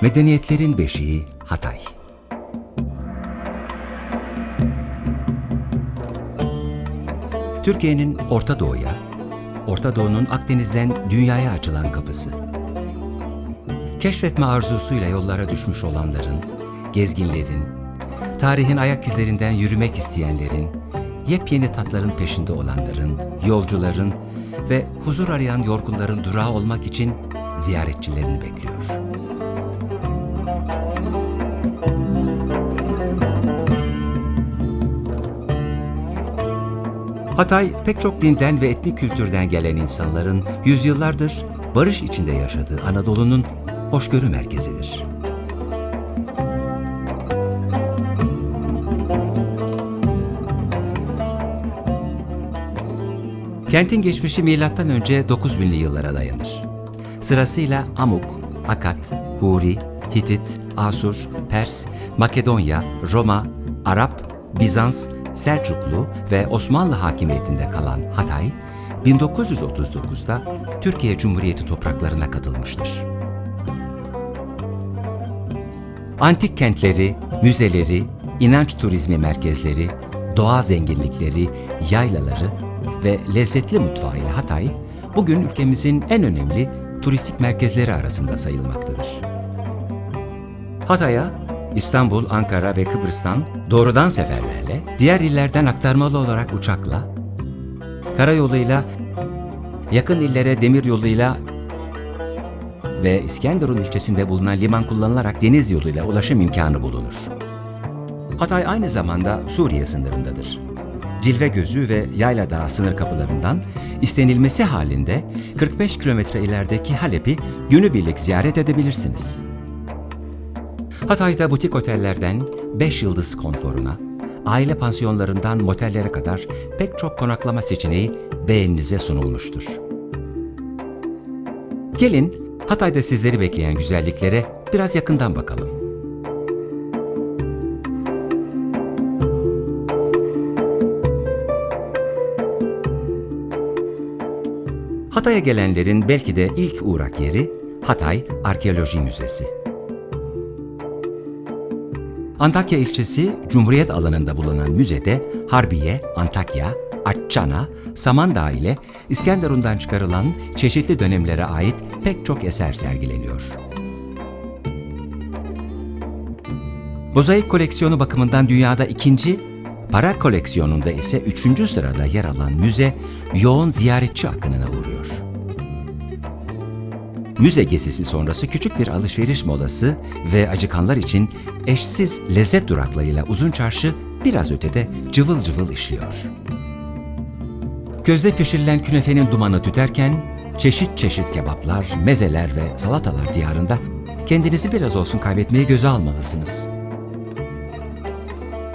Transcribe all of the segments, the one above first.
Medeniyetlerin beşiği Hatay. Türkiye'nin Orta Doğu'ya, Orta Doğu'nun Akdeniz'den dünyaya açılan kapısı. Keşfetme arzusuyla yollara düşmüş olanların, gezginlerin, tarihin ayak izlerinden yürümek isteyenlerin, yepyeni tatların peşinde olanların, yolcuların ve huzur arayan yorgunların durağı olmak için ziyaretçilerini bekliyor. Hatay pek çok dinden ve etnik kültürden gelen insanların yüzyıllardır barış içinde yaşadığı Anadolu'nun hoşgörü merkezidir. Kentin geçmişi milattan önce 9000'li yıllara dayanır. Sırasıyla Amuk, Akat, Huri, Hitit, Asur, Pers, Makedonya, Roma, Arap, Bizans, Selçuklu ve Osmanlı hakimiyetinde kalan Hatay, 1939'da Türkiye Cumhuriyeti topraklarına katılmıştır. Antik kentleri, müzeleri, inanç turizmi merkezleri, doğa zenginlikleri, yaylaları ve lezzetli mutfağıyla Hatay, bugün ülkemizin en önemli turistik merkezleri arasında sayılmaktadır. Hatay'a İstanbul, Ankara ve Kıbrıs'tan doğrudan seferlerle, diğer illerden aktarmalı olarak uçakla, karayoluyla, yakın illere demir yoluyla ve İskenderun ilçesinde bulunan liman kullanılarak deniz yoluyla ulaşım imkanı bulunur. Hatay aynı zamanda Suriye sınırındadır. Cilve Gözü ve Yayla Dağı sınır kapılarından istenilmesi halinde 45 kilometre ilerideki Halep'i günübirlik ziyaret edebilirsiniz. Hatay'da butik otellerden 5 yıldız konforuna, aile pansiyonlarından motellere kadar pek çok konaklama seçeneği beğeninize sunulmuştur. Gelin Hatay'da sizleri bekleyen güzelliklere biraz yakından bakalım. Hatay'a gelenlerin belki de ilk uğrak yeri Hatay Arkeoloji Müzesi. Antakya ilçesi Cumhuriyet alanında bulunan müzede Harbiye, Antakya, Atçana, Samandağ ile İskenderun'dan çıkarılan çeşitli dönemlere ait pek çok eser sergileniyor. Mozaik koleksiyonu bakımından dünyada ikinci, para koleksiyonunda ise üçüncü sırada yer alan müze yoğun ziyaretçi akınına uğruyor. Müze gezisi sonrası küçük bir alışveriş molası ve acıkanlar için eşsiz lezzet duraklarıyla uzun çarşı biraz ötede cıvıl cıvıl işliyor. Gözde pişirilen künefenin dumanı tüterken çeşit çeşit kebaplar, mezeler ve salatalar diyarında kendinizi biraz olsun kaybetmeyi göze almalısınız.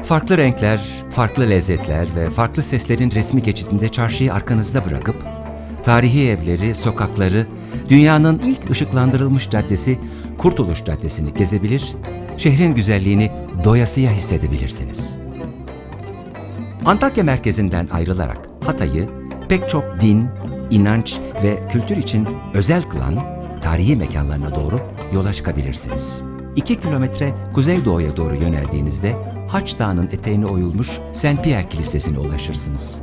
Farklı renkler, farklı lezzetler ve farklı seslerin resmi geçidinde çarşıyı arkanızda bırakıp tarihi evleri, sokakları, dünyanın ilk ışıklandırılmış caddesi Kurtuluş Caddesi'ni gezebilir, şehrin güzelliğini doyasıya hissedebilirsiniz. Antakya merkezinden ayrılarak Hatay'ı pek çok din, inanç ve kültür için özel kılan tarihi mekanlarına doğru yola çıkabilirsiniz. 2 kilometre kuzeydoğuya doğru yöneldiğinizde Haç Dağı'nın eteğine oyulmuş Saint Pierre Kilisesi'ne ulaşırsınız.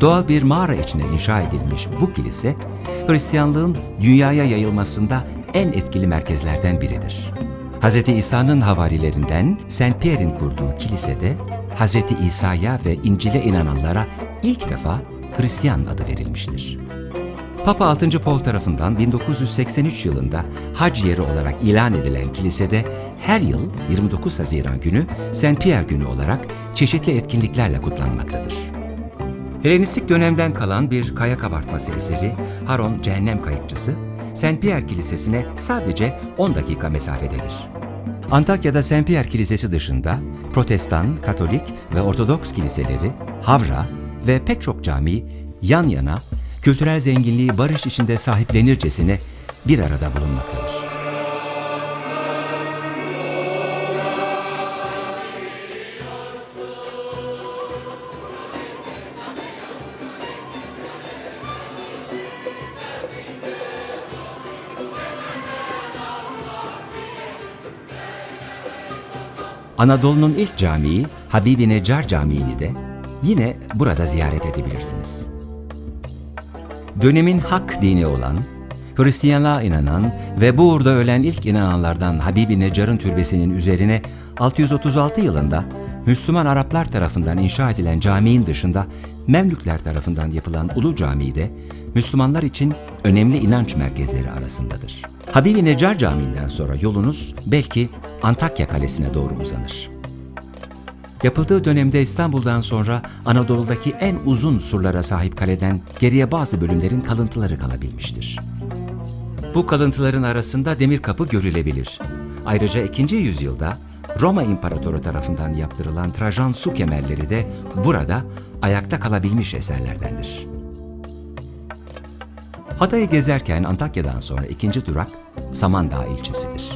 Doğal bir mağara içine inşa edilmiş bu kilise, Hristiyanlığın dünyaya yayılmasında en etkili merkezlerden biridir. Hz. İsa'nın havarilerinden Saint Pierre'in kurduğu kilisede Hz. İsa'ya ve İncil'e inananlara ilk defa Hristiyan adı verilmiştir. Papa 6. Paul tarafından 1983 yılında hac yeri olarak ilan edilen kilisede her yıl 29 Haziran günü Saint Pierre günü olarak çeşitli etkinliklerle kutlanmaktadır. Helenistik dönemden kalan bir kaya kabartması eseri Haron Cehennem Kayıkçısı, Saint Pierre Kilisesi'ne sadece 10 dakika mesafededir. Antakya'da Saint Pierre Kilisesi dışında Protestan, Katolik ve Ortodoks kiliseleri, Havra ve pek çok cami yan yana kültürel zenginliği barış içinde sahiplenircesine bir arada bulunmaktadır. Anadolu'nun ilk camii Habibi Necar Camii'ni de yine burada ziyaret edebilirsiniz. Dönemin hak dini olan, Hristiyanlığa inanan ve bu uğurda ölen ilk inananlardan Habibi Necar'ın türbesinin üzerine 636 yılında Müslüman Araplar tarafından inşa edilen caminin dışında Memlükler tarafından yapılan Ulu Camii de Müslümanlar için önemli inanç merkezleri arasındadır. Habibi Necar Camii'nden sonra yolunuz belki Antakya Kalesi'ne doğru uzanır. Yapıldığı dönemde İstanbul'dan sonra Anadolu'daki en uzun surlara sahip kaleden geriye bazı bölümlerin kalıntıları kalabilmiştir. Bu kalıntıların arasında demir kapı görülebilir. Ayrıca 2. yüzyılda Roma İmparatoru tarafından yaptırılan Trajan su kemerleri de burada ayakta kalabilmiş eserlerdendir. Hatay'ı gezerken Antakya'dan sonra ikinci durak Samandağ ilçesidir.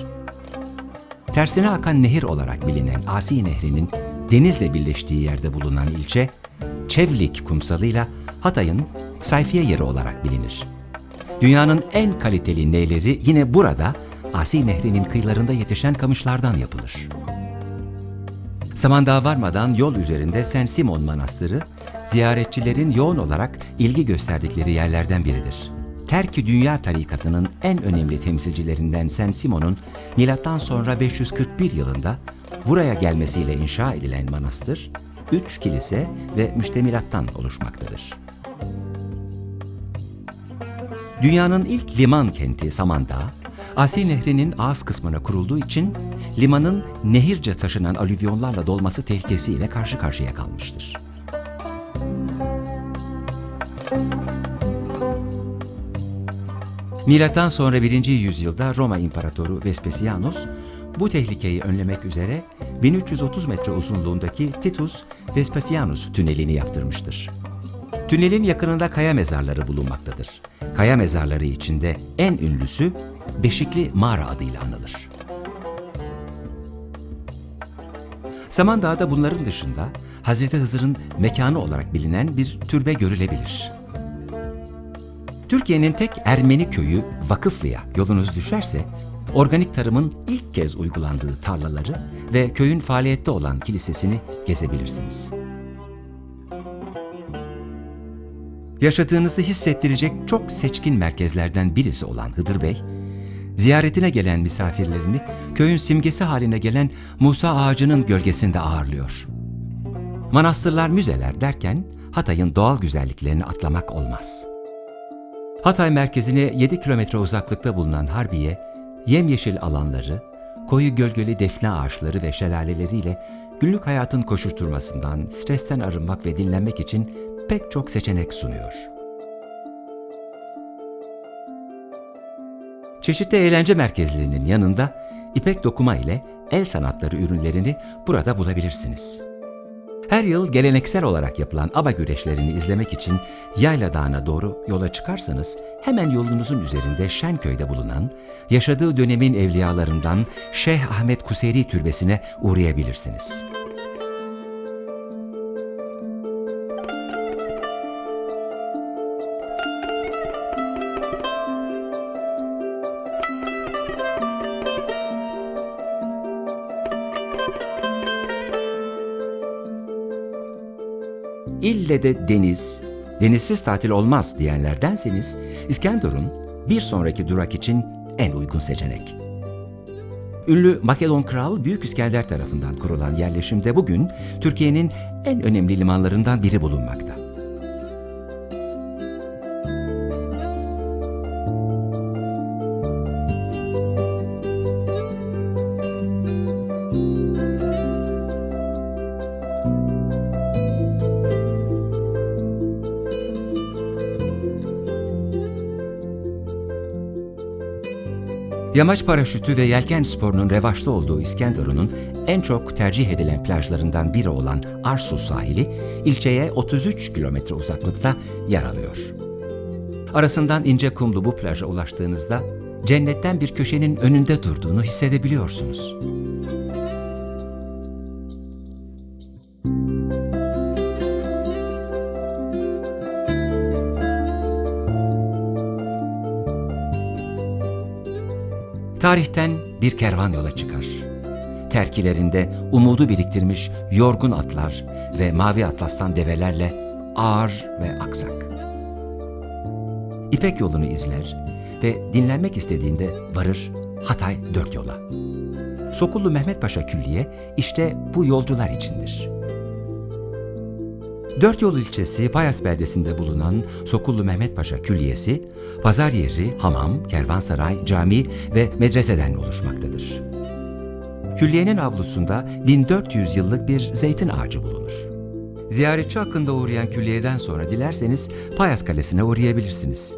Tersine akan nehir olarak bilinen Asi Nehri'nin denizle birleştiği yerde bulunan ilçe, Çevlik kumsalıyla Hatay'ın sayfiye yeri olarak bilinir. Dünyanın en kaliteli neyleri yine burada Asi Nehri'nin kıyılarında yetişen kamışlardan yapılır. Samandağ'a varmadan yol üzerinde Saint Simon Manastırı, ziyaretçilerin yoğun olarak ilgi gösterdikleri yerlerden biridir. Terki Dünya tarikatının en önemli temsilcilerinden Saint Simon'un milattan sonra 541 yılında buraya gelmesiyle inşa edilen manastır, üç kilise ve müştemilattan oluşmaktadır. Dünyanın ilk liman kenti Samandağ, Asi Nehri'nin ağız kısmına kurulduğu için limanın nehirce taşınan alüvyonlarla dolması tehlikesiyle karşı karşıya kalmıştır. Milattan sonra 1. yüzyılda Roma İmparatoru Vespasianos bu tehlikeyi önlemek üzere 1330 metre uzunluğundaki Titus Vespasianus tünelini yaptırmıştır. Tünelin yakınında kaya mezarları bulunmaktadır. Kaya mezarları içinde en ünlüsü Beşikli Mağara adıyla anılır. Samandağ'da bunların dışında Hazreti Hızır'ın mekanı olarak bilinen bir türbe görülebilir. Türkiye'nin tek Ermeni köyü Vakıflı'ya yolunuz düşerse, organik tarımın ilk kez uygulandığı tarlaları ve köyün faaliyette olan kilisesini gezebilirsiniz. Yaşadığınızı hissettirecek çok seçkin merkezlerden birisi olan Hıdır Bey, ziyaretine gelen misafirlerini köyün simgesi haline gelen Musa ağacının gölgesinde ağırlıyor. Manastırlar, müzeler derken Hatay'ın doğal güzelliklerini atlamak olmaz. Hatay merkezine 7 kilometre uzaklıkta bulunan Harbiye, yemyeşil alanları, koyu gölgeli defne ağaçları ve şelaleleriyle günlük hayatın koşuşturmasından, stresten arınmak ve dinlenmek için pek çok seçenek sunuyor. Çeşitli eğlence merkezlerinin yanında ipek dokuma ile el sanatları ürünlerini burada bulabilirsiniz. Her yıl geleneksel olarak yapılan aba güreşlerini izlemek için Yayla Dağı'na doğru yola çıkarsanız hemen yolunuzun üzerinde Şenköy'de bulunan, yaşadığı dönemin evliyalarından Şeyh Ahmet Kuseri Türbesi'ne uğrayabilirsiniz. İlle de deniz, denizsiz tatil olmaz diyenlerdenseniz İskenderun bir sonraki durak için en uygun seçenek. Ünlü Makedon Kral Büyük İskender tarafından kurulan yerleşimde bugün Türkiye'nin en önemli limanlarından biri bulunmakta. Yamaç paraşütü ve yelken sporunun revaçta olduğu İskenderun'un en çok tercih edilen plajlarından biri olan Arsus sahili, ilçeye 33 kilometre uzaklıkta yer alıyor. Arasından ince kumlu bu plaja ulaştığınızda cennetten bir köşenin önünde durduğunu hissedebiliyorsunuz. Tarihten bir kervan yola çıkar. terkilerinde umudu biriktirmiş yorgun atlar ve mavi atlastan develerle ağır ve aksak. İpek yolunu izler ve dinlenmek istediğinde varır Hatay dört yola. Sokullu Mehmet Paşa Külliye işte bu yolcular içindir. Dört yol ilçesi Payas beldesinde bulunan Sokullu Mehmet Paşa Külliyesi, pazar yeri, hamam, kervansaray, cami ve medreseden oluşmaktadır. Külliyenin avlusunda 1400 yıllık bir zeytin ağacı bulunur. Ziyaretçi hakkında uğrayan külliyeden sonra dilerseniz Payas Kalesi'ne uğrayabilirsiniz.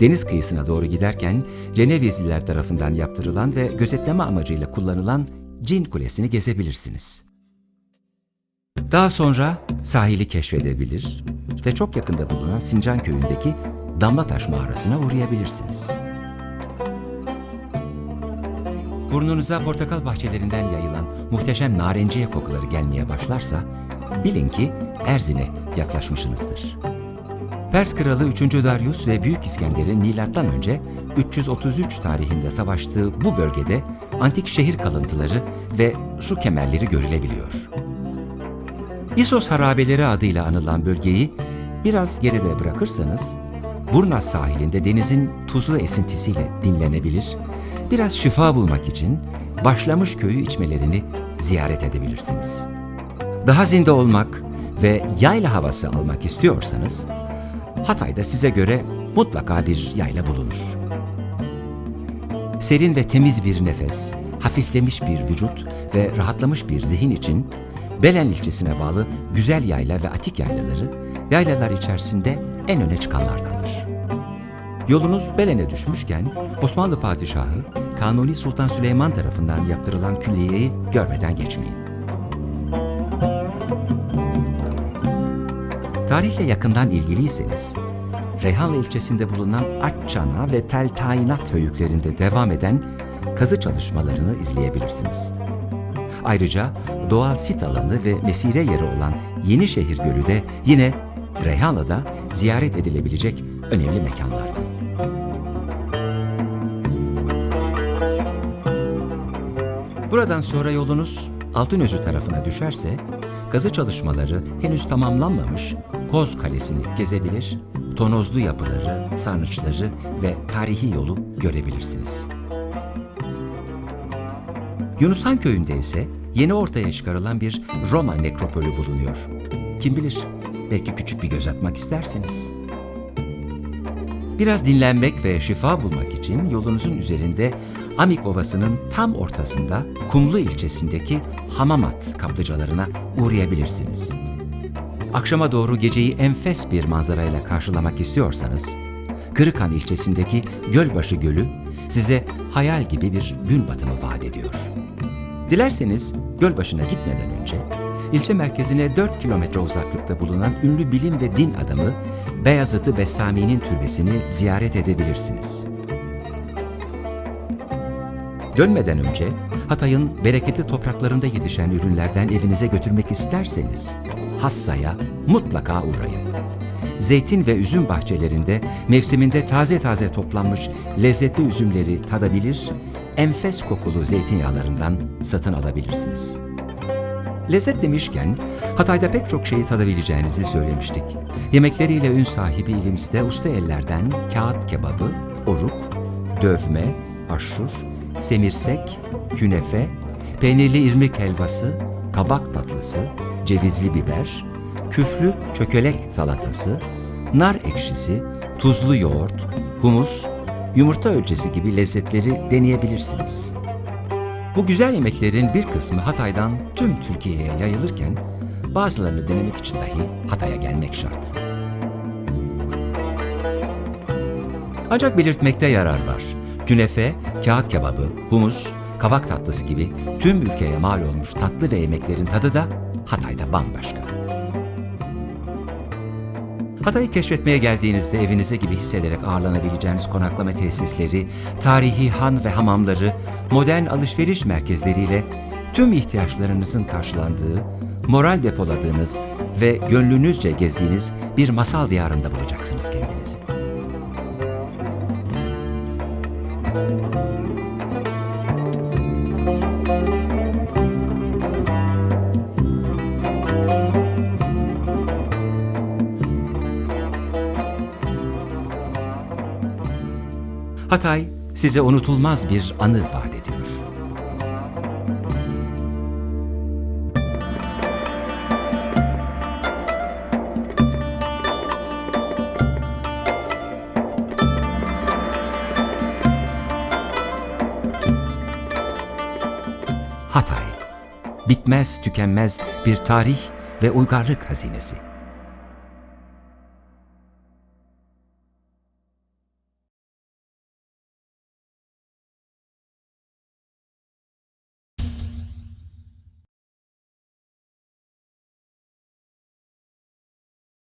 Deniz kıyısına doğru giderken Cenevizliler tarafından yaptırılan ve gözetleme amacıyla kullanılan Cin Kulesi'ni gezebilirsiniz. Daha sonra sahili keşfedebilir ve çok yakında bulunan Sincan köyündeki Damlataş mağarasına uğrayabilirsiniz. Burnunuza portakal bahçelerinden yayılan muhteşem narenciye kokuları gelmeye başlarsa bilin ki Erzin'e yaklaşmışsınızdır. Pers kralı 3. Darius ve Büyük İskender'in milattan önce 333 tarihinde savaştığı bu bölgede antik şehir kalıntıları ve su kemerleri görülebiliyor. İsos harabeleri adıyla anılan bölgeyi biraz geride bırakırsanız, Burnas sahilinde denizin tuzlu esintisiyle dinlenebilir, biraz şifa bulmak için başlamış köyü içmelerini ziyaret edebilirsiniz. Daha zinde olmak ve yayla havası almak istiyorsanız, Hatay'da size göre mutlaka bir yayla bulunur. Serin ve temiz bir nefes, hafiflemiş bir vücut ve rahatlamış bir zihin için Belen ilçesine bağlı güzel yayla ve atik yaylaları, yaylalar içerisinde en öne çıkanlardandır. Yolunuz Belen'e düşmüşken Osmanlı Padişahı Kanuni Sultan Süleyman tarafından yaptırılan külliyeyi görmeden geçmeyin. Tarihle yakından ilgiliyseniz, Reyhanlı ilçesinde bulunan Akçana ve Tel Tayinat höyüklerinde devam eden kazı çalışmalarını izleyebilirsiniz. Ayrıca doğal sit alanı ve mesire yeri olan Yenişehir Gölü de yine Reyhanlı'da ziyaret edilebilecek önemli mekanlardan. Buradan sonra yolunuz Altınözü tarafına düşerse, kazı çalışmaları henüz tamamlanmamış Koz Kalesi'ni gezebilir, tonozlu yapıları, sarnıçları ve tarihi yolu görebilirsiniz. Yunushan köyünde ise yeni ortaya çıkarılan bir Roma nekropolü bulunuyor. Kim bilir, belki küçük bir göz atmak istersiniz. Biraz dinlenmek ve şifa bulmak için yolunuzun üzerinde Amik Ovası'nın tam ortasında Kumlu ilçesindeki Hamamat kaplıcalarına uğrayabilirsiniz. Akşama doğru geceyi enfes bir manzarayla karşılamak istiyorsanız, Kırıkan ilçesindeki Gölbaşı Gölü size hayal gibi bir gün batımı ediyor. Dilerseniz Gölbaşı'na gitmeden önce ilçe merkezine 4 kilometre uzaklıkta bulunan ünlü bilim ve din adamı Beyazıt-ı türbesini ziyaret edebilirsiniz. Dönmeden önce Hatay'ın bereketli topraklarında yetişen ürünlerden evinize götürmek isterseniz Hassa'ya mutlaka uğrayın. Zeytin ve üzüm bahçelerinde mevsiminde taze taze toplanmış lezzetli üzümleri tadabilir, enfes kokulu zeytinyağlarından satın alabilirsiniz. Lezzet demişken Hatay'da pek çok şeyi tadabileceğinizi söylemiştik. Yemekleriyle ün sahibi ilimizde usta ellerden kağıt kebabı, oruk, dövme, aşur, semirsek, künefe, peynirli irmik helvası, kabak tatlısı, cevizli biber, küflü çökelek salatası, nar ekşisi, tuzlu yoğurt, humus, yumurta ölçesi gibi lezzetleri deneyebilirsiniz. Bu güzel yemeklerin bir kısmı Hatay'dan tüm Türkiye'ye yayılırken bazılarını denemek için dahi Hatay'a gelmek şart. Ancak belirtmekte yarar var. Künefe, kağıt kebabı, humus, kavak tatlısı gibi tüm ülkeye mal olmuş tatlı ve yemeklerin tadı da Hatay'da bambaşka. Hatay'ı keşfetmeye geldiğinizde evinize gibi hissederek ağırlanabileceğiniz konaklama tesisleri, tarihi han ve hamamları, modern alışveriş merkezleriyle tüm ihtiyaçlarınızın karşılandığı, moral depoladığınız ve gönlünüzce gezdiğiniz bir masal diyarında bulacaksınız kendinizi. Hatay size unutulmaz bir anı vaat ediyor. Hatay, bitmez tükenmez bir tarih ve uygarlık hazinesi.